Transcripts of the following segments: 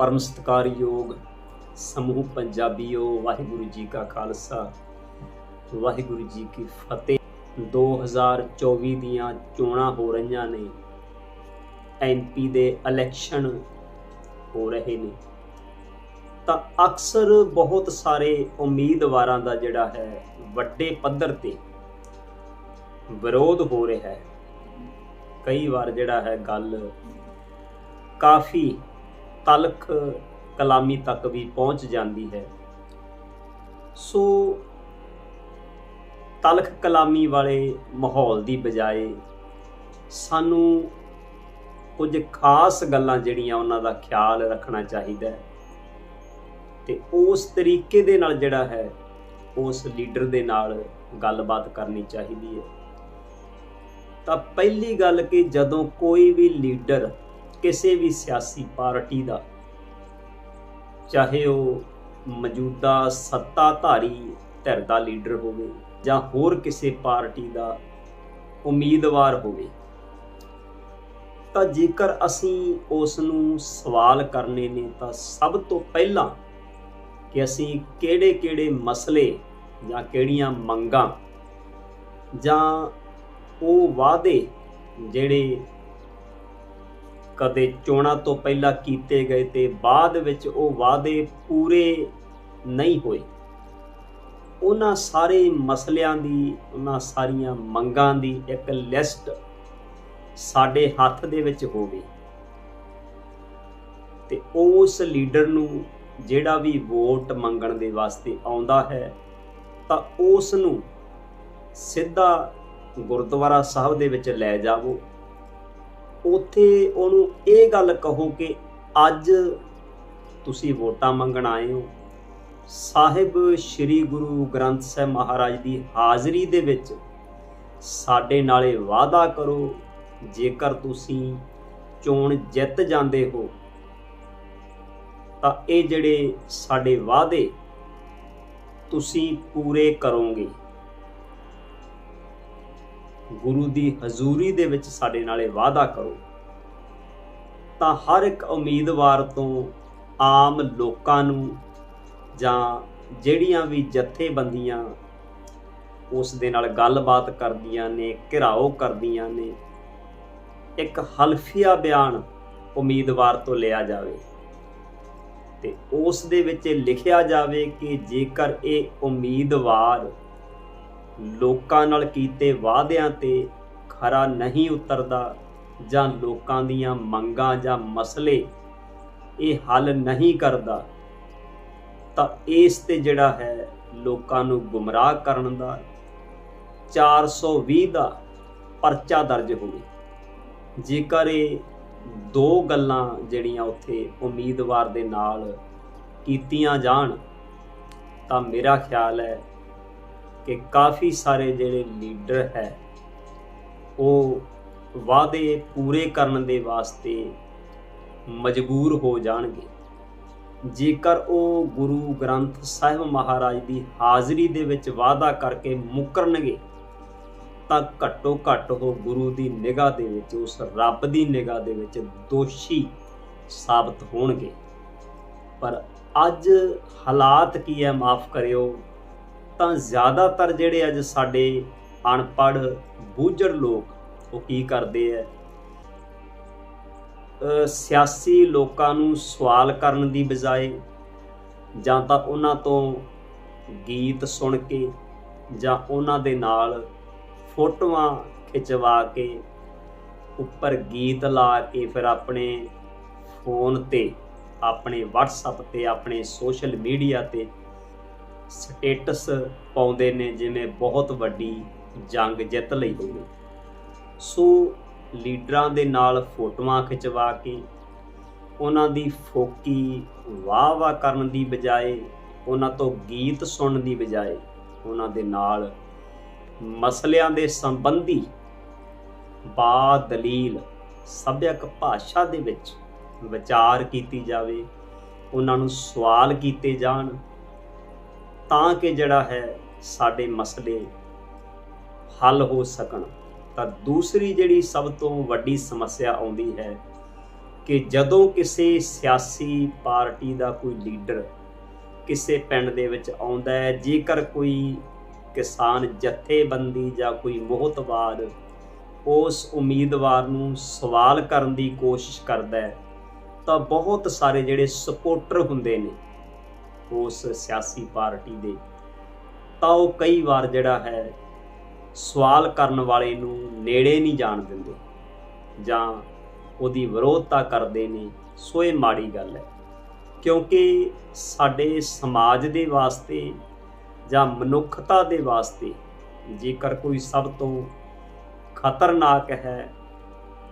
ਪਰਮ ਸਤਿਕਾਰਯੋਗ ਸਮੂਹ ਪੰਜਾਬੀਓ, ਵਾਹਿਗੁਰੂ ਜੀ ਕਾ ਖਾਲਸਾ। ਵਾਹਿਗੁਰੂ ਜੀ ਕੀ ਫਤਿਹ। 2024 ਦੀਆਂ ਚੋਣਾਂ ਹੋ ਰਹੀਆਂ ਨੇ। ਐਮਪੀ ਦੇ ਇਲੈਕਸ਼ਨ ਹੋ ਰਹੇ ਨੇ। ਤਾਂ ਅਕਸਰ ਬਹੁਤ ਸਾਰੇ ਉਮੀਦਵਾਰਾਂ ਦਾ ਜਿਹੜਾ ਹੈ, ਵੱਡੇ ਪੱਧਰ ਤੇ ਵਿਰੋਧ ਹੋ ਰਿਹਾ ਹੈ। ਕਈ ਵਾਰ ਜਿਹੜਾ ਹੈ, ਗੱਲ ਕਾਫੀ ਤਲਖ ਕਲਾਮੀ ਤੱਕ ਵੀ ਪਹੁੰਚ ਜਾਂਦੀ ਹੈ। ਸੋ ਤਲਖ ਕਲਾਮੀ ਵਾਲੇ ਮਾਹੌਲ ਦੀ ਬਜਾਏ ਸਾਨੂੰ ਕੁਝ ਖਾਸ ਗੱਲਾਂ ਜਿਹੜੀਆਂ ਉਹਨਾਂ ਦਾ ਖਿਆਲ ਰੱਖਣਾ ਚਾਹੀਦਾ ਹੈ ਤੇ ਉਸ ਤਰੀਕੇ ਦੇ ਨਾਲ ਜਿਹੜਾ ਹੈ ਉਸ ਲੀਡਰ ਦੇ ਨਾਲ ਗੱਲਬਾਤ ਕਰਨੀ ਚਾਹੀਦੀ ਹੈ। ਤਾਂ ਪਹਿਲੀ ਗੱਲ ਕਿ ਜਦੋਂ ਕੋਈ ਵੀ ਲੀਡਰ ਕਿਸੇ ਵੀ ਸਿਆਸੀ ਪਾਰਟੀ ਦਾ, ਚਾਹੇ ਉਹ ਮੌਜੂਦਾ ਸੱਤਾਧਾਰੀ ਧਿਰ ਦਾ ਲੀਡਰ ਹੋਵੇ ਜਾਂ ਹੋਰ ਕਿਸੇ ਪਾਰਟੀ ਦਾ ਉਮੀਦਵਾਰ ਹੋਵੇ, ਤਾਂ ਜੇਕਰ ਅਸੀਂ ਉਸ ਨੂੰ ਸਵਾਲ ਕਰਨੇ ਨੇ, ਤਾਂ ਸਭ ਤੋਂ ਪਹਿਲਾਂ ਕਿ ਅਸੀਂ ਕਿਹੜੇ-ਕਿਹੜੇ ਮਸਲੇ ਜਾਂ ਕਿਹੜੀਆਂ ਮੰਗਾਂ ਜਾਂ ਉਹ ਵਾਅਦੇ ਜਿਹੜੇ ਕਦੇ ਚੋਣਾਂ ਤੋਂ ਪਹਿਲਾਂ ਕੀਤੇ ਗਏ ਤੇ ਬਾਅਦ ਵਿੱਚ ਉਹ ਵਾਅਦੇ ਪੂਰੇ ਨਹੀਂ ਹੋਏ। ਉਹਨਾਂ ਸਾਰੇ ਮਸਲਿਆਂ ਦੀ, ਉਹਨਾਂ ਸਾਰੀਆਂ ਮੰਗਾਂ ਦੀ ਇੱਕ ਲਿਸਟ ਸਾਡੇ ਹੱਥ ਦੇ ਵਿੱਚ ਹੋਵੇ। ਤੇ ਉਸ ਲੀਡਰ ਨੂੰ ਜਿਹੜਾ ਵੀ ਵੋਟ ਮੰਗਣ ਦੇ ਵਾਸਤੇ ਆਉਂਦਾ ਹੈ, ਤਾਂ ਉਸ ਨੂੰ ਸਿੱਧਾ ਗੁਰਦੁਆਰਾ ਸਾਹਿਬ ਦੇ ਵਿੱਚ ਲੈ ਜਾਵੋ। ਉੱਥੇ ਉਹਨੂੰ ਇਹ ਗੱਲ ਕਹੋ ਕਿ ਅੱਜ ਤੁਸੀਂ ਵੋਟਾਂ ਮੰਗਣ ਆਏ ਹੋ। ਸਾਹਿਬ ਸ੍ਰੀ ਗੁਰੂ ਗ੍ਰੰਥ ਸਾਹਿਬ ਮਹਾਰਾਜ ਦੀ ਹਾਜ਼ਰੀ ਦੇ ਵਿੱਚ ਸਾਡੇ ਨਾਲੇ ਵਾਅਦਾ ਕਰੋ, ਜੇਕਰ ਤੁਸੀਂ ਚੋਣ ਜਿੱਤ ਜਾਂਦੇ ਹੋ, ਤਾਂ ਇਹ ਜਿਹੜੇ ਸਾਡੇ ਵਾਅਦੇ ਤੁਸੀਂ ਪੂਰੇ ਕਰੋਗੇ। ਗੁਰੂ ਦੀ ਹਜ਼ੂਰੀ ਦੇ ਵਿੱਚ ਸਾਡੇ ਨਾਲੇ ਵਾਅਦਾ ਕਰੋ। ਤਾਂ ਹਰ ਇੱਕ ਉਮੀਦਵਾਰ ਤੋਂ ਆਮ ਲੋਕਾਂ ਨੂੰ ਜਾਂ ਜਿਹੜੀਆਂ ਵੀ ਜਥੇਬੰਦੀਆਂ ਉਸ ਦੇ ਨਾਲ ਗੱਲਬਾਤ ਕਰਦੀਆਂ ਨੇ, ਘਿਰਾਓ ਕਰਦੀਆਂ ਨੇ, ਇੱਕ ਹਲਫੀਆ ਬਿਆਨ ਉਮੀਦਵਾਰ ਤੋਂ ਲਿਆ ਜਾਵੇ ਤੇ ਉਸ ਦੇ ਵਿੱਚ ਲਿਖਿਆ ਜਾਵੇ ਕਿ ਜੇਕਰ ਇਹ ਉਮੀਦਵਾਰ ਲੋਕਾਂ ਨਾਲ ਕੀਤੇ ਵਾਅਦਿਆਂ ਤੇ ਖਰਾ ਨਹੀਂ ਉਤਰਦਾ ਜਾਂ ਲੋਕਾਂ ਦੀਆਂ ਮੰਗਾਂ ਜਾਂ ਮਸਲੇ ਇਹ ਹੱਲ ਨਹੀਂ ਕਰਦਾ, ਤਾਂ ਇਸ ਤੇ ਜਿਹੜਾ ਹੈ ਲੋਕਾਂ ਨੂੰ ਗੁੰਮਰਾਹ ਕਰਨ ਦਾ 420 ਦਾ ਪਰਚਾ ਦਰਜ ਹੋਵੇ। ਜੇਕਰ ਇਹ ਦੋ ਗੱਲਾਂ ਜਿਹੜੀਆਂ ਉੱਥੇ ਉਮੀਦਵਾਰ ਦੇ ਨਾਲ ਕੀਤੀਆਂ ਜਾਣ, ਤਾਂ ਮੇਰਾ ਖਿਆਲ ਹੈ ਕਿ ਕਾਫੀ ਸਾਰੇ ਜਿਹੜੇ ਲੀਡਰ ਹੈ, ਉਹ ਵਾਅਦੇ ਪੂਰੇ ਕਰਨ ਦੇ ਵਾਸਤੇ ਮਜਬੂਰ ਹੋ ਜਾਣਗੇ। ਜੇਕਰ ਉਹ ਗੁਰੂ ਗ੍ਰੰਥ ਸਾਹਿਬ ਮਹਾਰਾਜ ਦੀ ਹਾਜ਼ਰੀ ਦੇ ਵਿੱਚ ਵਾਅਦਾ ਕਰਕੇ ਮੁਕਰਨਗੇ, ਤਾਂ ਘੱਟੋ ਘੱਟ ਉਹ ਗੁਰੂ ਦੀ ਨਿਗਾਹ ਦੇ ਵਿੱਚ, ਉਸ ਰੱਬ ਦੀ ਨਿਗਾਹ ਦੇ ਵਿੱਚ ਦੋਸ਼ੀ ਸਾਬਤ ਹੋਣਗੇ। ਪਰ ਅੱਜ ਹਾਲਾਤ ਕੀ ਹੈ, ਮਾਫ ਕਰਿਓ। ਤਾਂ ਜ਼ਿਆਦਾਤਰ ਜਿਹੜੇ ਅੱਜ ਸਾਡੇ ਅਨਪੜ ਬੂਝੜ ਲੋਕ, ਉਹ ਕੀ ਕਰਦੇ ਐ? ਸਿਆਸੀ ਲੋਕਾਂ ਨੂੰ ਸਵਾਲ ਕਰਨ ਦੀ ਬਜਾਏ ਜਾਂ ਤਾਂ ਉਹਨਾਂ ਤੋਂ ਗੀਤ ਸੁਣ ਕੇ ਜਾਂ ਉਹਨਾਂ ਦੇ ਨਾਲ ਫੋਟੋਆਂ ਖਿਚਵਾ ਕੇ ਉੱਪਰ ਗੀਤ ਲਾ ਕੇ ਫਿਰ ਆਪਣੇ ਫੋਨ ਤੇ, ਆਪਣੇ WhatsApp ਤੇ, ਆਪਣੇ ਸੋਸ਼ਲ ਮੀਡੀਆ ਤੇ ਸਟੇਟਸ ਪਾਉਂਦੇ ਨੇ ਜਿਵੇਂ ਬਹੁਤ ਵੱਡੀ ਜੰਗ ਜਿੱਤ ਲਈ ਹੋਵੇ। ਸੋ ਲੀਡਰਾਂ ਦੇ ਨਾਲ ਫੋਟੋਆਂ ਖਿਚਵਾ ਕੇ, ਉਹਨਾਂ ਦੀ ਫੋਕੀ ਵਾਹ ਵਾਹ ਕਰਨ ਦੀ ਬਜਾਏ, ਉਹਨਾਂ ਤੋਂ ਗੀਤ ਸੁਣਨ ਦੀ ਬਜਾਏ, ਉਹਨਾਂ ਦੇ ਨਾਲ ਮਸਲਿਆਂ ਦੇ ਸੰਬੰਧੀ ਬਾ ਦਲੀਲ ਸਭਿਅਕ ਭਾਸ਼ਾ ਦੇ ਵਿੱਚ ਵਿਚਾਰ ਕੀਤੀ ਜਾਵੇ, ਉਹਨਾਂ ਨੂੰ ਸਵਾਲ ਕੀਤੇ ਜਾਣ ਤਾਂ ਕਿ ਜਿਹੜਾ ਹੈ ਸਾਡੇ ਮਸਲੇ ਹੱਲ ਹੋ ਸਕਣ, ਤਾਂ ਦੂਸਰੀ ਜਿਹੜੀ ਸਭ ਤੋਂ ਵੱਡੀ ਸਮੱਸਿਆ ਆਉਂਦੀ ਹੈ ਕਿ ਜਦੋਂ ਕਿਸੇ ਸਿਆਸੀ ਪਾਰਟੀ ਦਾ ਕੋਈ ਲੀਡਰ ਕਿਸੇ ਪਿੰਡ ਦੇ ਵਿੱਚ ਆਉਂਦਾ ਹੈ, ਜੇਕਰ ਕੋਈ ਕਿਸਾਨ ਜਥੇਬੰਦੀ ਜਾਂ ਕੋਈ ਮੋਹਤਵਾਰ ਉਸ ਉਮੀਦਵਾਰ ਨੂੰ ਸਵਾਲ ਕਰਨ ਦੀ ਕੋਸ਼ਿਸ਼ ਕਰਦਾ ਹੈ, ਤਾਂ ਬਹੁਤ ਸਾਰੇ ਜਿਹੜੇ ਸਪੋਰਟਰ ਹੁੰਦੇ ਨੇ ਉਸ ਸਿਆਸੀ ਪਾਰਟੀ ਦੇ। ਤਾਂ ਉਹ ਕਈ ਵਾਰ ਜਿਹੜਾ ਹੈ, ਸਵਾਲ ਕਰਨ ਵਾਲੇ ਨੂੰ ਨੇੜੇ ਨਹੀਂ ਜਾਣ ਦਿੰਦੇ ਜਾਂ ਉਹਦੀ ਵਿਰੋਧਤਾ ਕਰਦੇ ਨੇ। ਸੋ ਇਹ ਮਾੜੀ ਗੱਲ ਹੈ। ਕਿਉਂਕਿ ਸਾਡੇ ਸਮਾਜ ਦੇ ਵਾਸਤੇ ਜਾਂ ਮਨੁੱਖਤਾ ਦੇ ਵਾਸਤੇ ਜੇਕਰ ਕੋਈ ਸਭ ਤੋਂ ਖਤਰਨਾਕ ਹੈ,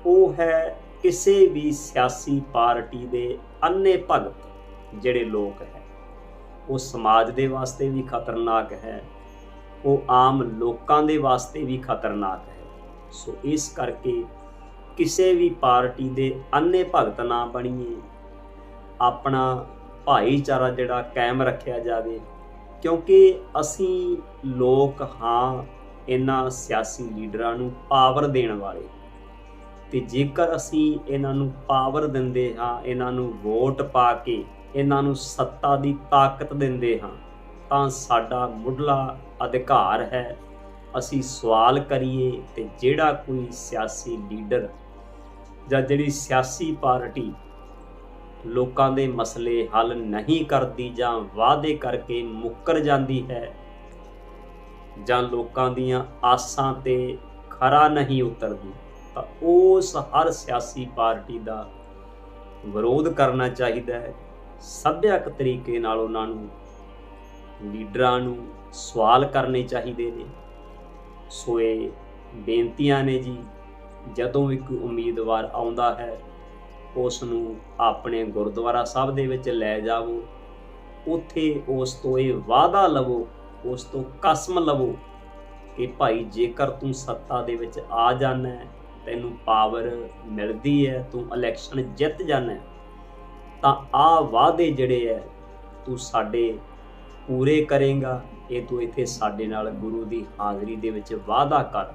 ਉਹ ਹੈ ਕਿਸੇ ਵੀ ਸਿਆਸੀ ਪਾਰਟੀ ਦੇ ਅੰਨੇ ਭਗਤ ਜਿਹੜੇ ਲੋਕ ਹੈ। ਉਹ ਸਮਾਜ ਦੇ ਵਾਸਤੇ ਵੀ ਖਤਰਨਾਕ ਹੈ। ਉਹ ਆਮ ਲੋਕਾਂ ਦੇ ਵਾਸਤੇ ਵੀ ਖਤਰਨਾਕ ਹੈ। ਸੋ ਇਸ ਕਰਕੇ ਕਿਸੇ ਵੀ ਪਾਰਟੀ ਦੇ ਅੰਨੇ ਭਗਤ ਨਾ ਬਣੀਏ। ਆਪਣਾ ਭਾਈਚਾਰਾ ਜਿਹੜਾ ਕਾਇਮ ਰੱਖਿਆ ਜਾਵੇ। ਕਿਉਂਕਿ ਅਸੀਂ ਲੋਕ ਹਾਂ ਇਹਨਾਂ ਸਿਆਸੀ ਲੀਡਰਾਂ ਨੂੰ ਪਾਵਰ ਦੇਣ ਵਾਲੇ। ਤੇ ਜੇਕਰ ਅਸੀਂ ਇਹਨਾਂ ਨੂੰ ਪਾਵਰ ਦਿੰਦੇ ਹਾਂ, ਇਹਨਾਂ ਨੂੰ ਵੋਟ ਪਾ ਕੇ ਇਹਨਾਂ ਨੂੰ ਸੱਤਾ ਦੀ ਤਾਕਤ ਦਿੰਦੇ ਹਾਂ, ਤਾਂ ਸਾਡਾ ਮੁੱਢਲਾ ਅਧਿਕਾਰ ਹੈ। ਅਸੀਂ ਸਵਾਲ ਕਰੀਏ ਤੇ ਜਿਹੜਾ ਕੋਈ ਸਿਆਸੀ ਲੀਡਰ ਜਾਂ ਜਿਹੜੀ ਸਿਆਸੀ ਪਾਰਟੀ ਲੋਕਾਂ ਦੇ ਮਸਲੇ ਹੱਲ ਨਹੀਂ ਕਰਦੀ ਜਾਂ ਵਾਅਦੇ ਕਰਕੇ ਮੁੱਕਰ ਜਾਂਦੀ ਹੈ ਜਾਂ ਲੋਕਾਂ ਦੀਆਂ ਆਸਾਂ ਤੇ ਖਰਾ ਨਹੀਂ ਉਤਰਦੀ, ਤਾਂ ਉਸ ਹਰ ਸਿਆਸੀ ਪਾਰਟੀ ਦਾ ਵਿਰੋਧ ਕਰਨਾ ਚਾਹੀਦਾ ਹੈ। ਸੱਭਿਅਕ ਤਰੀਕੇ ਨਾਲ ਉਹਨਾਂ ਨੂੰ ਲੀਡਰਾਂ ਨੂੰ ਸਵਾਲ ਕਰਨੇ ਚਾਹੀਦੇ ਨੇ। ਸੋ ਇਹ ਬੇਨਤੀਆਂ ਨੇ ਜੀ, ਜਦੋਂ ਵੀ ਕੋਈ ਉਮੀਦਵਾਰ ਆਉਂਦਾ ਹੈ ਉਸ ਨੂੰ ਆਪਣੇ ਗੁਰਦੁਆਰਾ ਸਾਹਿਬ ਦੇ ਵਿੱਚ ਲੈ ਜਾਵੋ। ਉੱਥੇ ਉਸ ਤੋਂ ਇਹ ਵਾਅਦਾ ਲਵੋ, ਉਸ ਤੋਂ ਕਸਮ ਲਵੋ ਕਿ ਭਾਈ ਜੇਕਰ ਤੂੰ ਸੱਤਾ ਦੇ ਵਿੱਚ ਆ ਜਾਣਾ ਤੈਨੂੰ ਪਾਵਰ ਮਿਲਦੀ ਹੈ, ਤੂੰ ਇਲੈਕਸ਼ਨ ਜਿੱਤ ਜਾਣਾ ਤਾਂ ਆ ਵਾਅਦੇ ਜਿਹੜੇ ਹੈ ਤੂੰ ਸਾਡੇ ਪੂਰੇ ਕਰੇਗਾ। ਇਹ ਤੂੰ ਇੱਥੇ ਸਾਡੇ ਨਾਲ ਗੁਰੂ ਦੀ ਹਾਜ਼ਰੀ ਦੇ ਵਿੱਚ ਵਾਅਦਾ ਕਰ।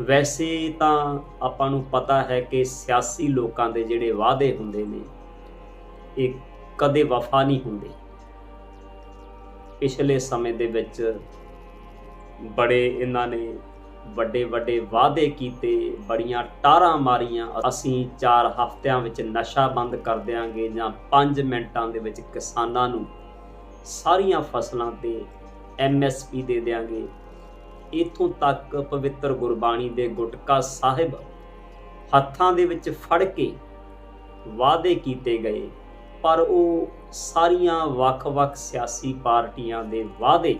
ਵੈਸੇ ਤਾਂ ਆਪਾਂ ਨੂੰ ਪਤਾ ਹੈ ਕਿ ਸਿਆਸੀ ਲੋਕਾਂ ਦੇ ਜਿਹੜੇ ਵਾਅਦੇ ਹੁੰਦੇ ਨੇ, ਇਹ ਕਦੇ ਵਫਾ ਨਹੀਂ ਹੁੰਦੇ। ਪਿਛਲੇ ਸਮੇਂ ਦੇ ਵਿੱਚ ਬੜੇ ਇਹਨਾਂ ਨੇ ਵੱਡੇ ਵੱਡੇ ਵਾਅਦੇ ਕੀਤੇ, ਬੜੀਆਂ ਟਾਰਾਂ ਮਾਰੀਆਂ। ਅਸੀਂ 4 ਹਫ਼ਤਿਆਂ ਵਿੱਚ ਨਸ਼ਾ ਬੰਦ ਕਰ ਦਿਆਂਗੇ ਜਾਂ 5 ਮਿੰਟਾਂ ਦੇ ਵਿੱਚ ਕਿਸਾਨਾਂ ਨੂੰ ਸਾਰੀਆਂ ਫਸਲਾਂ ਤੇ ਐਮਐਸਪੀ ਦੇ ਦਿਆਂਗੇ। ਇਥੋਂ ਤੱਕ ਪਵਿੱਤਰ ਗੁਰਬਾਣੀ ਦੇ ਗੁਟਕਾ ਸਾਹਿਬ ਹੱਥਾਂ ਦੇ ਵਿੱਚ ਫੜ ਕੇ ਵਾਅਦੇ ਕੀਤੇ ਗਏ, ਪਰ ਉਹ ਸਾਰੀਆਂ ਵੱਖ-ਵੱਖ ਸਿਆਸੀ ਪਾਰਟੀਆਂ ਦੇ ਵਾਅਦੇ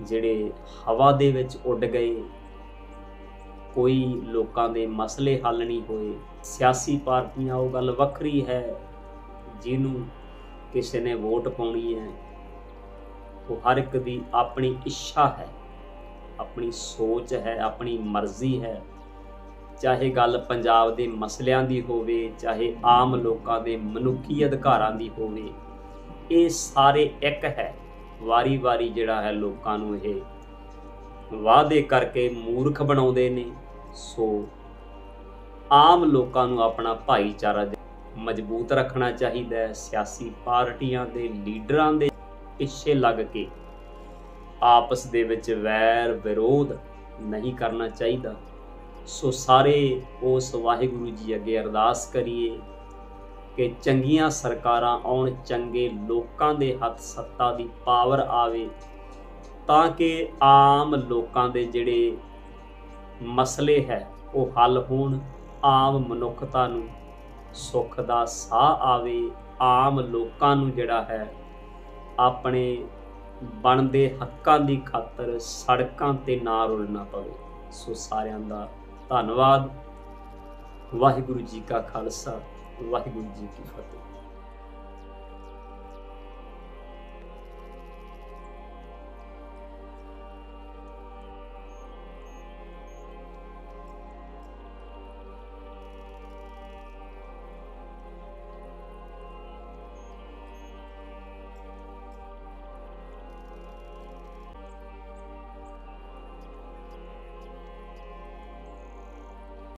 ਜਿਹੜੇ ਹਵਾ ਦੇ ਵਿੱਚ ਉੱਡ ਗਏ, ਕੋਈ ਲੋਕਾਂ ਦੇ ਮਸਲੇ ਹੱਲ ਨਹੀਂ ਹੋਏ। ਸਿਆਸੀ ਪਾਰਟੀਆਂ, ਉਹ ਗੱਲ ਵੱਖਰੀ ਹੈ, ਜਿਹਨੂੰ ਕਿਸੇ ਨੇ ਵੋਟ ਪਾਉਣੀ ਹੈ, ਉਹ ਹਰ ਇੱਕ ਦੀ ਆਪਣੀ ਇੱਛਾ ਹੈ, ਆਪਣੀ ਸੋਚ ਹੈ, ਆਪਣੀ ਮਰਜ਼ੀ ਹੈ। ਚਾਹੇ ਗੱਲ ਪੰਜਾਬ ਦੇ ਮਸਲਿਆਂ ਦੀ ਹੋਵੇ, ਚਾਹੇ ਆਮ ਲੋਕਾਂ ਦੇ ਮਨੁੱਖੀ ਅਧਿਕਾਰਾਂ ਦੀ ਹੋਵੇ, ਇਹ ਸਾਰੇ ਇੱਕ ਹੈ। ਵਾਰੀ-ਵਾਰੀ ਜਿਹੜਾ ਹੈ ਲੋਕਾਂ ਨੂੰ ਇਹ ਵਾਅਦੇ ਕਰਕੇ ਮੂਰਖ ਬਣਾਉਂਦੇ ਨੇ। ਸੋ ਆਮ ਲੋਕਾਂ ਨੂੰ ਆਪਣਾ ਭਾਈਚਾਰਾ ਮਜ਼ਬੂਤ ਰੱਖਣਾ ਚਾਹੀਦਾ ਹੈ। ਸਿਆਸੀ ਪਾਰਟੀਆਂ ਦੇ ਲੀਡਰਾਂ ਦੇ ਪਿੱਛੇ ਲੱਗ ਕੇ ਆਪਸ ਦੇ ਵਿੱਚ ਵੈਰ ਵਿਰੋਧ ਨਹੀਂ ਕਰਨਾ ਚਾਹੀਦਾ। ਸੋ ਸਾਰੇ ਉਸ ਵਾਹਿਗੁਰੂ ਜੀ ਅੱਗੇ ਅਰਦਾਸ ਕਰੀਏ। ਕਿ ਚੰਗੀਆਂ ਸਰਕਾਰਾਂ ਆਉਣ, ਚੰਗੇ ਲੋਕਾਂ ਦੇ ਹੱਥ ਸੱਤਾ ਦੀ ਪਾਵਰ ਆਵੇ, ਤਾਂ ਕਿ ਆਮ ਲੋਕਾਂ ਦੇ ਜਿਹੜੇ ਮਸਲੇ ਹੈ, ਉਹ ਹੱਲ ਹੋਣ, ਆਮ ਮਨੁੱਖਤਾ ਨੂੰ ਸੁੱਖ ਦਾ ਸਾਹ ਆਵੇ, ਆਮ ਲੋਕਾਂ ਨੂੰ ਜਿਹੜਾ ਹੈ, ਆਪਣੇ ਬਣਦੇ ਹੱਕਾਂ ਦੀ ਖਾਤਰ ਸੜਕਾਂ ਤੇ ਨਾ ਰੁਲਣਾ ਪਵੇ। ਸੋ ਸਾਰਿਆਂ ਦਾ ਧੰਨਵਾਦ। ਵਾਹਿਗੁਰੂ ਜੀ ਕਾ ਖਾਲਸਾ। ਵਾਹਿਗੁਰੂ ਜੀ ਕੀ ਫਤਿਹ